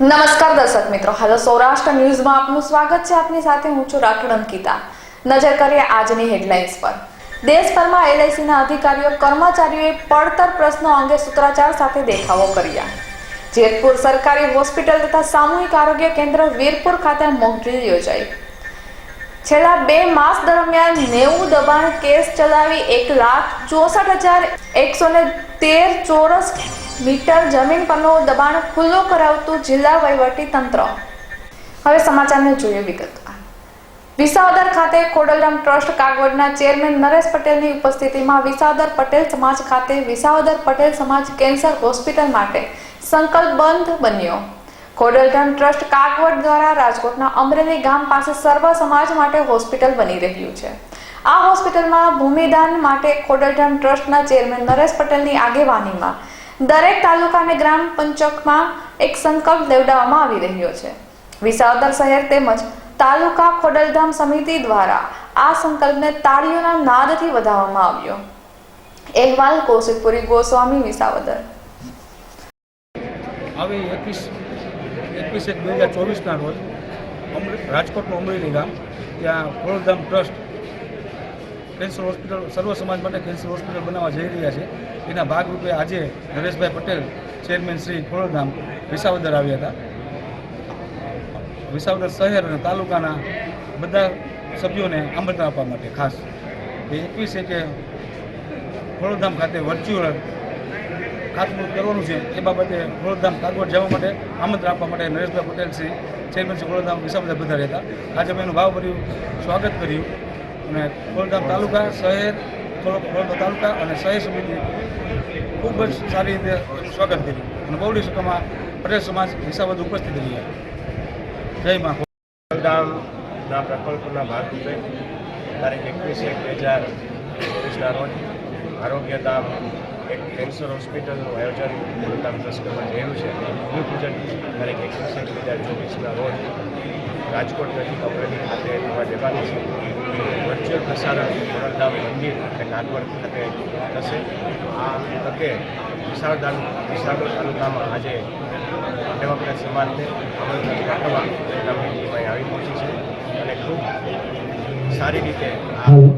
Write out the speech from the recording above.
નમસ્કાર દર્શક મિત્રો. હાલો સૌરાષ્ટ્ર ન્યૂઝમાં આપનું સ્વાગત છે. આપની સાથે હું છું રાઠોડ અંકિતા. નજર કરીએ આજની હેડલાઇન્સ પર. દેશભરમાં એલઆઈસીના અધિકારીઓ, કર્મચારીઓએ પડતર પ્રશ્નો અંગે સૂત્રાચાર સાથે દેખાવો કર્યા. જેતપુર સરકારી હોસ્પિટલ તથા સામૂહિક આરોગ્ય કેન્દ્ર વીરપુર ખાતે મોકડ્રીલ યોજાઈ. છેલ્લા બે માસ દરમિયાન નેવું દબાણ કેસ ચલાવી એક લાખ ચોસઠ હજાર એકસો ને તેર ચોરસ મીટર જમીન પરનું દબાણ ખુલ્લું કરાવતું જિલ્લા વહીવટી તંત્ર. હવે સમાચારને જોઈએ વિગતવાર વિસાવદર ખાતે ખોડલધામ ટ્રસ્ટ કાગવડના ચેરમેન નરેશ પટેલની ઉપસ્થિતિમાં વિસાવદર પટેલ સમાજ ખાતે વિસાવદર પટેલ સમાજ કેન્સર હોસ્પિટલ માટે સંકલ્પબંધ બન્યો. ખોડલધામ ટ્રસ્ટ કાગવડ દ્વારા રાજકોટના અમરેલી ગામ પાસે સર્વ સમાજ માટે હોસ્પિટલ બની રહ્યું છે. આ હોસ્પિટલમાં ભૂમિદાન માટે ખોડલધામ ટ્રસ્ટના ચેરમેન નરેશ પટેલની આગેવાનીમાં દરેક તાલુકા અને ગ્રામ પંચકમાં એક સંકલ્પ લેવડાવવામાં આવી રહ્યો છે. વિસાવદર શહેર તેમજ તાલુકા ખોડલધામ સમિતિ દ્વારા આ સંકલ્પને તાળીઓના નાદથી વધાવવામાં આવ્યો. અહેવાલ કૌશિકપુરી ગોસ્વામી, વિસાવદર. આવી એકવીસ એકવીસ એક બે હજાર ચોવીસના રોજ રાજકોટનું અમરેલી ગામ, ત્યાં ખોડલધામ ટ્રસ્ટ કેન્સર હોસ્પિટલ, સર્વ સમાજ માટે કેન્સર હોસ્પિટલ બનાવવા જઈ રહ્યા છે. એના ભાગરૂપે આજે નરેશભાઈ પટેલ, ચેરમેન શ્રી ખોડધામ વિસાવદર આવ્યા હતા. વિસાવદર શહેર અને તાલુકાના બધા સભ્યોને આમંત્રણ આપવા માટે ખાસ. એ એકવીસ એકે ખોળોધામ ખાતે વર્ચ્યુઅલ ખાતમુહૂર્ત કરવાનું છે. એ બાબતે ખોળોધામ કાગવડ જવા માટે આમંત્રણ આપવા માટે નરેશભાઈ પટેલ શ્રી ચેરમેન શ્રી ખોડધામ વિસાવદર બધા હતા. આજે અમે એનું ભાવભર્યું સ્વાગત કર્યું. અને ખોળધામ તાલુકા, શહેર ખોડધામ તાલુકા અને સહી સમિતિ ખૂબ જ સારી રીતે સ્વાગત કર્યું. અને બહુ સભામાં પટેલ સમાજ હિસાબ ઉપસ્થિત રહ્યા. જય મા ગામના પ્રકલ્પના ભાગરૂપે તારીખ એકવીસ એક બે હજાર ચોવીસના રોજ આરોગ્યધામ એક કેન્સર હોસ્પિટલનું આયોજન ગુરુધામ ટ્રસ્ટમાં થયું છે. ભૂમિપૂજન તારીખ એકવીસ એક બે ચોવીસના રોજ રાજકોટ નજીક અમરેલી ખાતે જોવા જવાનું છે. વર્ચ્યુઅલ પ્રસારણ ગુરુધામ મંદિર અને નાગવર ખાતે થશે. આ તકે વિશાળધામ વિશાળ તાલુકામાં આજે ડેમોક્રેટ સમાજને આમંત્રણ પાઠવવા ગામની ટીમ આવી પહોંચી છે અને ખૂબ સારી રીતે આ